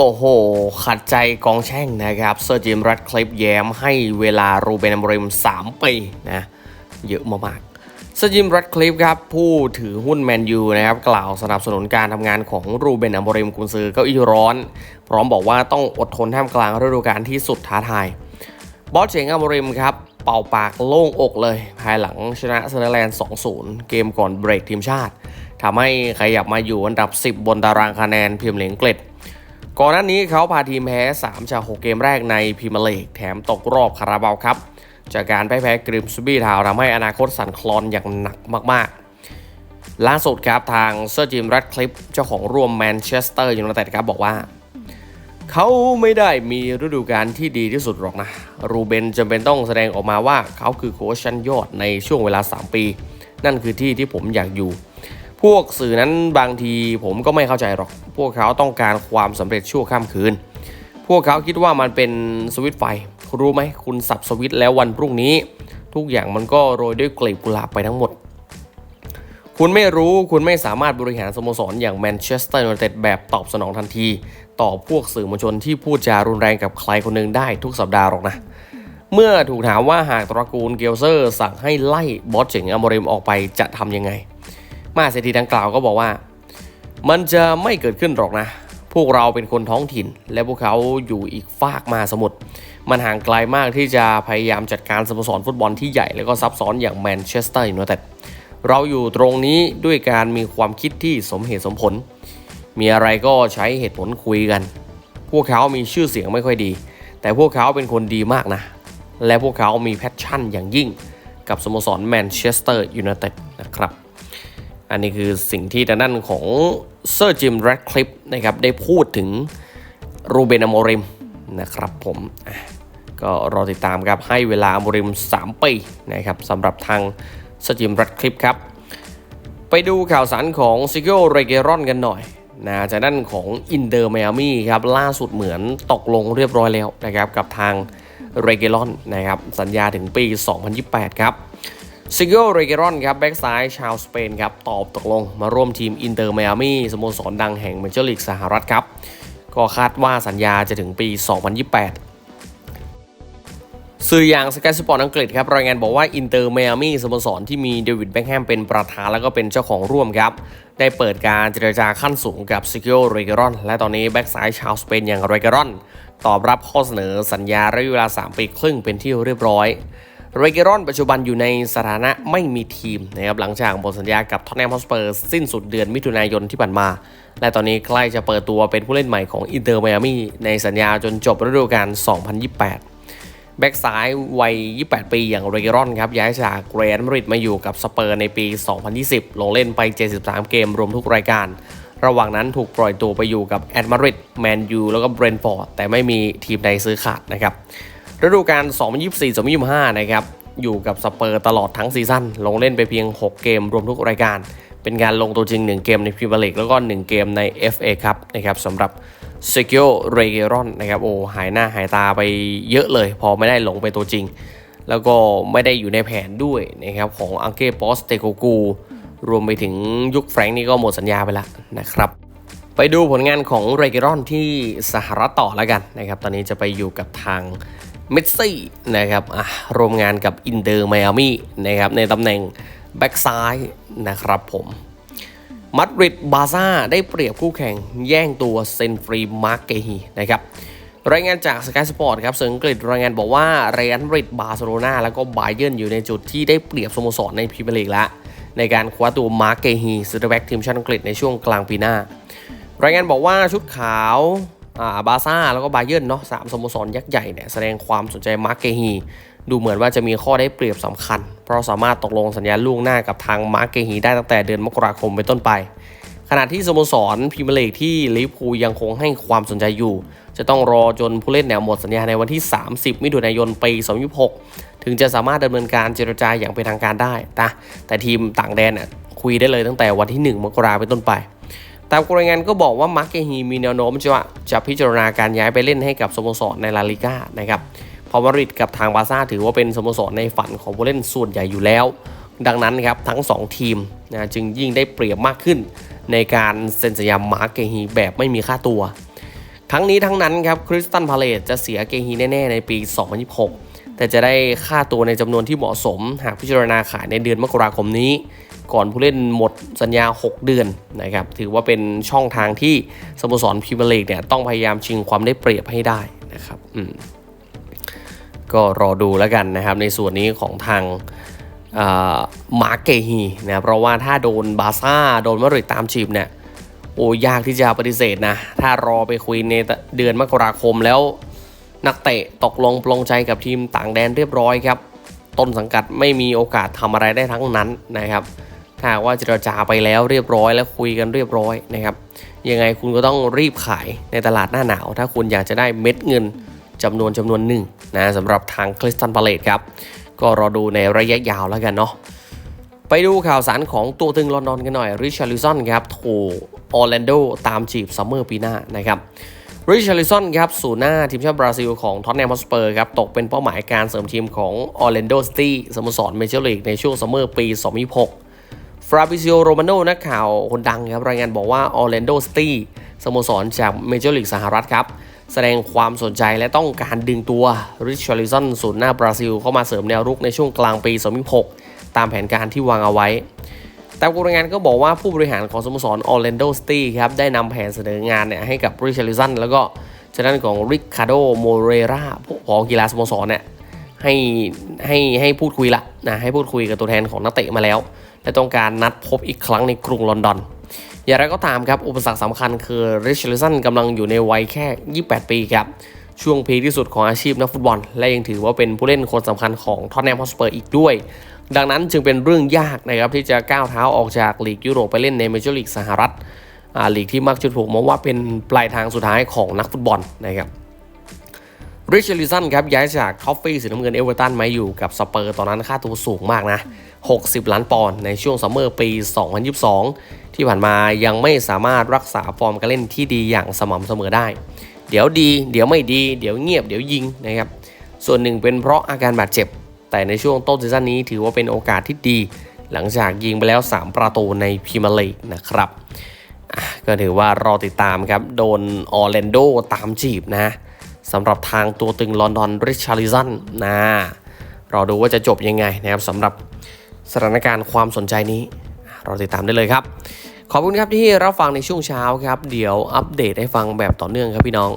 โอ้โห ขัดใจกองแช่งนะครับ เซอร์จิมรัดคลิปแย้มให้เวลารูเบนอมริม 3 ปีนะ เยอะมากๆเซอร์จิมรัดคลิปครับ ผู้ถือหุ้นแมนยูนะครับ กล่าวสนับสนุนการทำงานของรูเบนอมริมกุนซือเก้าอี้ร้อน พร้อมบอกว่าต้องอดทนท่ามกลางฤดูกาลที่สุดท้าทาย บอสเชงอมริมครับ เป่าปากโล่งอกเลย ภายหลังชนะเซเนอร์แลนด์ 2-0 เกมก่อนเบรกทีมชาติทำให้ขยับมาอยู่อันดับ 10 บนตารางคะแนนพรีเมียร์ลีกอังกฤษ ก่อนหน้านี้เขาพาทีมแพ้ 3 จาก 6 เกมแรกในพรีเมียร์ลีกแถมตกรอบคาราบาวครับ จากการแพ้แพ้กริมสบี้ทาวทำให้อนาคตสั่นคลอนอย่างหนักมากๆ ล่าสุดครับทางเซอร์จิมรัดคลิปเจ้าของร่วมแมนเชสเตอร์ยูไนเต็ดครับบอกว่า เขาไม่ได้มีฤดูกาลที่ดีที่สุดหรอกนะ รูเบนจำเป็นต้องแสดงออกมาว่าเขาคือโค้ชชั้นยอดในช่วงเวลา 3 ปี นั่นคือที่ที่ผมอยากอยู่ พวกสื่อนั้นบางทีผมก็ไม่เข้าใจหรอก พวกเขาต้องการความสำเร็จชั่วข้ามคืน พวกเขาคิดว่ามันเป็นสวิตไฟคุณรู้ไหมคุณสับสวิตแล้ววันพรุ่งนี้ ทุกอย่างมันก็โรยด้วยกลีบกุหลาบไปทั้งหมด คุณไม่รู้คุณไม่สามารถบริหารสโมสรอย่างแมนเชสเตอร์ยูไนเต็ดแบบตอบสนองทันที ต่อพวกสื่อมวลชนที่พูดจารุนแรงกับใครคนหนึ่งได้ทุกสัปดาห์หรอกนะเมื่อถูกถามว่าหากตระกูลเกลเซอร์สั่งให้ไล่บอสเจ๋งอมริมออกไปจะทำยังไง มาเศรษฐีดังกล่าวก็บอกว่า มันจะไม่เกิดขึ้นหรอกนะ พวกเราเป็นคนท้องถิ่น และพวกเขาอยู่อีกฟากมาสมุทรมันห่างไกลมากที่จะพยายามจัดการสโมสรฟุตบอลที่ใหญ่และก็ซับซ้อนอย่างแมนเชสเตอร์ยูไนเต็ดเราอยู่ตรงนี้ด้วยการมีความคิดที่สมเหตุสมผล มีอะไรก็ใช้เหตุผลคุยกัน พวกเขามีชื่อเสียงไม่ค่อยดี แต่พวกเขาเป็นคนดีมากนะ และพวกเขามีแพชชั่นอย่างยิ่ง กับสโมสรแมนเชสเตอร์ยูไนเต็ดนะครับ อันนี้คือสิ่งที่ทางด้านของเซอร์จิมแรดคลิปนะครับได้พูดถึงรูเบนอโมริมนะครับผมก็รอติดตามครับให้เวลาอโมริม 3 ปีนะครับสำหรับทางเซอร์จิมแรดคลิปครับ ไปดูข่าวสารของซิโกเรเกรอนกันหน่อยนะจากด้านของอินเดอร์ไมอามี่ครับล่าสุดเหมือนตกลงเรียบร้อยแล้วนะครับกับทางเรเกรอนนะครับสัญญาถึงปี 2028 ครับ ซิโกเรเกรอนครับแบ็กซ้ายชาวสเปนครับตอบตกลงมาร่วมทีมอินเตอร์ไมอามี่สโมสรดังแห่งเมเจอร์ลีกสหรัฐครับ ก็คาดว่าสัญญาจะถึงปี 2028สื่ออย่างสกายสปอร์ตอังกฤษครับรายงานบอกว่าอินเตอร์ไมอามี่สโมสรที่มีเดวิดแบ็กแฮมเป็นประธาน แล้วก็เป็นเจ้าของร่วมครับ ได้เปิดการเจรจาขั้นสูงกับซิโกเรเกรอนและตอนนี้แบ็กซ้ายชาวสเปนอย่างเรเกรอน ตอบรับข้อเสนอสัญญาระยะเวลา 3 ปีครึ่งเป็นที่เรียบร้อย เรเกรอนปัจจุบันอยู่ในสถานะไม่มีทีมนะครับหลังจากหมดสัญญากับท็อตแนมฮอสเปอร์สิ้นสุดเดือนมิถุนายนที่ผ่านมา และตอนนี้ใกล้จะเปิดตัวเป็นผู้เล่นใหม่ของอินเตอร์ไมอามีในสัญญาจนจบฤดูกาล 2028 แบ็กซ้ายวัย 28 ปีอย่างเรเกรอนครับย้ายจากเรอัลมาดริดมาอยู่กับสเปอร์ในปี 2020 ลงเล่นไป 73 เกมรวมทุกรายการ ระหว่างนั้นถูกปล่อยตัวไปอยู่กับแอดมาดริดแมนยูแล้วก็เบรนฟอร์ดแต่ไม่มีทีมใดซื้อขาดนะครับ ฤดูกาล 2024-2025 นะครับ อยู่กับสเปอร์ตลอดทั้งซีซั่น ลงเล่นไปเพียง 6 เกมรวมทุกรายการ เป็นการลงตัวจริง 1 เกมในพรีเมียร์ลีกแล้วก็ 1 เกมใน FA ครับนะครับสำหรับเซกิโอเรเกรอนนะครับโอ้หายหน้าหายตาไปเยอะเลย พอไม่ได้ลงไปตัวจริง แล้วก็ไม่ได้อยู่ในแผนด้วยนะครับของอังเก้ปอสเตโกกูรวมไปถึงยุคแฟรงค์นี่ก็หมดสัญญาไปแล้วนะครับไปดูผลงานของเรเกรอนที่สหรัฐต่อแล้วกันนะครับ ตอนนี้จะไปอยู่กับทาง เมสซี่นะครับอะรวมงานกับอินเตอร์ไมอามี่นะครับในตำแหน่งแบ็กซ้ายนะครับผมมาดริดบาซ่าได้เปรียบคู่แข่งแย่งตัวเซนฟรีมาร์เกฮีนะครับรายงานจากสกายสปอร์ตครับสื่ออังกฤษรายงานบอกว่าเรอัลมาดริดบาร์เซโลนาแล้วก็บาเยิร์นอยู่ในจุดที่ได้เปรียบสโมสรในพรีเมียร์ลีกแล้วในการคว้าตัวมาร์เกฮีซูเปอร์แบ็กทีมชาติอังกฤษในช่วงกลางปีหน้ารายงานบอกว่าชุดขาว บาซ่าแล้วก็บาเยิร์นเนาะสามสโมสรยักษ์ใหญ่เนี่ยแสดงความสนใจมาร์เกฮีดูเหมือนว่าจะมีข้อได้เปรียบสำคัญ เพราะสามารถตกลงสัญญาล่วงหน้ากับทางมาร์เกฮีได้ตั้งแต่เดือนมกราคมเป็นต้นไป ขณะที่สโมสรพรีเมลีกที่ลิเวอร์พูลยังคงให้ความสนใจอยู่ จะต้องรอจนผู้เล่นแนวหมดสัญญาในวันที่ 30 มิถุนายนปี2026ถึงจะสามารถดำเนินการเจรจาอย่างเป็นทางการได้นะแต่ทีมต่างแดนน่ะคุยได้เลยตั้งแต่วันที่ 1 มกราเป็นต้นไป ตามรายงานก็บอกว่ามาร์เกฮีมีแนวโน้มจะจะพิจารณาการย้ายไปเล่นให้กับสโมสรในลาลิก้านะครับพราะมาริดกับทางบาซ่าถือว่าเป็นสโมสรในฝันของผู้เล่นส่วนใหญ่อยู่แล้ว ดังนั้นครับทั้ง 2 ทีมนะจึงยิ่งได้เปรียบมากขึ้น ในการเซ็นสัญญามาร์เกฮีแบบไม่มีค่าตัว ทั้งนี้ทั้งนั้นครับคริสตันพาเลตจะเสียเกฮีแน่ ๆ ในปี 2026 แต่จะได้ค่าตัวในจำนวนที่เหมาะสม หากพิจารณาขายในเดือนมกราคมนี้ ก่อนผู้เล่นหมดสัญญา 6 เดือนนะครับถือว่าเป็นช่องทางที่สโมสรพรีเมียร์ลีกเนี่ยต้องพยายามชิงความได้เปรียบให้ได้นะครับอืมก็รอดูแล้วกันนะครับในส่วนนี้ของทางมาร์เกฮีนะเพราะว่าถ้าโดนบาซ่าโดนมาดริดตามจีบเนี่ยโอ้ยากที่จะปฏิเสธนะ ถ้ารอไปคุยในเดือนมกราคมแล้วนักเตะตกลงปลงใจกับทีมต่างแดนเรียบร้อยครับ ต้นสังกัดไม่มีโอกาสทำอะไรได้ทั้งนั้นนะครับ ถ้าว่าเจรจาไปแล้วเรียบร้อยแล้วคุยกันเรียบร้อยนะครับยังไงคุณก็ต้องรีบขายในตลาดหน้าหนาว ถ้าคุณอยากจะได้เม็ดเงินจำนวนจำนวนหนึ่งนะสำหรับทางคริสตันพาเลตครับ ก็รอดูในระยะยาวแล้วกันเนาะไปดูข่าวสารของตัวตึงลอนดอนกันหน่อยริชาร์ลิสันครับถูกออร์แลนโดตามจีบซัมเมอร์ปีหน้านะครับริชาร์ลิสันครับสู่หน้าทีมชาติบราซิลของท็อตแนมฮอสเปอร์ครับตกเป็นเป้าหมายการเสริมทีมของออร์แลนโดสตี้สโมสรเมเจอร์ลีกในช่วงซัมเมอร์ปี 2026 ฟราบิซิโอโรมาโนนักข่าวคนดังครับรายงานบอกว่าออร์แลนโดสตี้สโมสรจากเมเจอร์ลีกสหรัฐครับ แสดงความสนใจและต้องการดึงตัวริชาริสันศูนย์หน้าบราซิล เข้ามาเสริมแนวรุกในช่วงกลางปี 2026ตามแผนการที่วางเอาไว้แต่รายงานก็บอกว่าผู้บริหารของสโมสรออร์แลนโดสตี้ครับได้นำแผนเสนองานเนี่ยให้กับริชาร์ลิสันแล้วก็ชด้นของริคาโดโมเรราผู้ผอกีฬาสโมสรเนี่ยให้ให้ให้พูดคุยละนะให้พูดคุยกับตัวแทนของนักเตะมาแล้ว และต้องการนัดพบอีกครั้งในกรุงลอนดอน อย่างไรก็ตามครับ อุปสรรคสำคัญคือริชาริสันกำลังอยู่ในวัยแค่ 28 ปีครับ ช่วงพีที่สุดของอาชีพนักฟุตบอล และยังถือว่าเป็นผู้เล่นคนสำคัญของท็อตแนมฮอสเปอร์อีกด้วย ดังนั้นจึงเป็นเรื่องยากนะครับที่จะก้าวเท้าออกจากลีกยุโรปไปเล่นในเมเจอร์ลีกสหรัฐอ่าลีกที่มักจะถูกมองว่าเป็นปลายทางสุดท้ายของนักฟุตบอลนะครับ ริชาริสันครับย้ายจากท็อฟฟี่สีน้ำเงินเอเวอร์ตันมาอยู่กับสเปอร์ตอนนั้นค่าตัวสูงมากนะ 60 ล้านปอนด์ในช่วงซัมเมอร์ปี 2022 ที่ผ่านมายังไม่สามารถรักษาฟอร์มการเล่นที่ดีอย่างสม่ำเสมอได้ เดี๋ยวดี เดี๋ยวไม่ดี เดี๋ยวเงียบเดี๋ยวยิงนะครับส่วนหนึ่งเป็นเพราะอาการบาดเจ็บ แต่ในช่วงต้นซีซั่นนี้ถือว่าเป็นโอกาสที่ดี หลังจากยิงไปแล้ว 3 ประตูในพรีเมียร์ลีกนะครับก็ถือว่ารอติดตามครับโดนออร์แลนโดตามจีบนะ สำหรับทางตัวตึงลอนดอนริชาริสันนะรอดูว่าจะจบยังไงนะครับสำหรับสถานการณ์ความสนใจนี้รอติดตามได้เลยครับ ขอบคุณครับที่รับฟังในช่วงเช้าครับ เดี๋ยวอัปเดตให้ฟังแบบต่อเนื่องครับพี่น้อง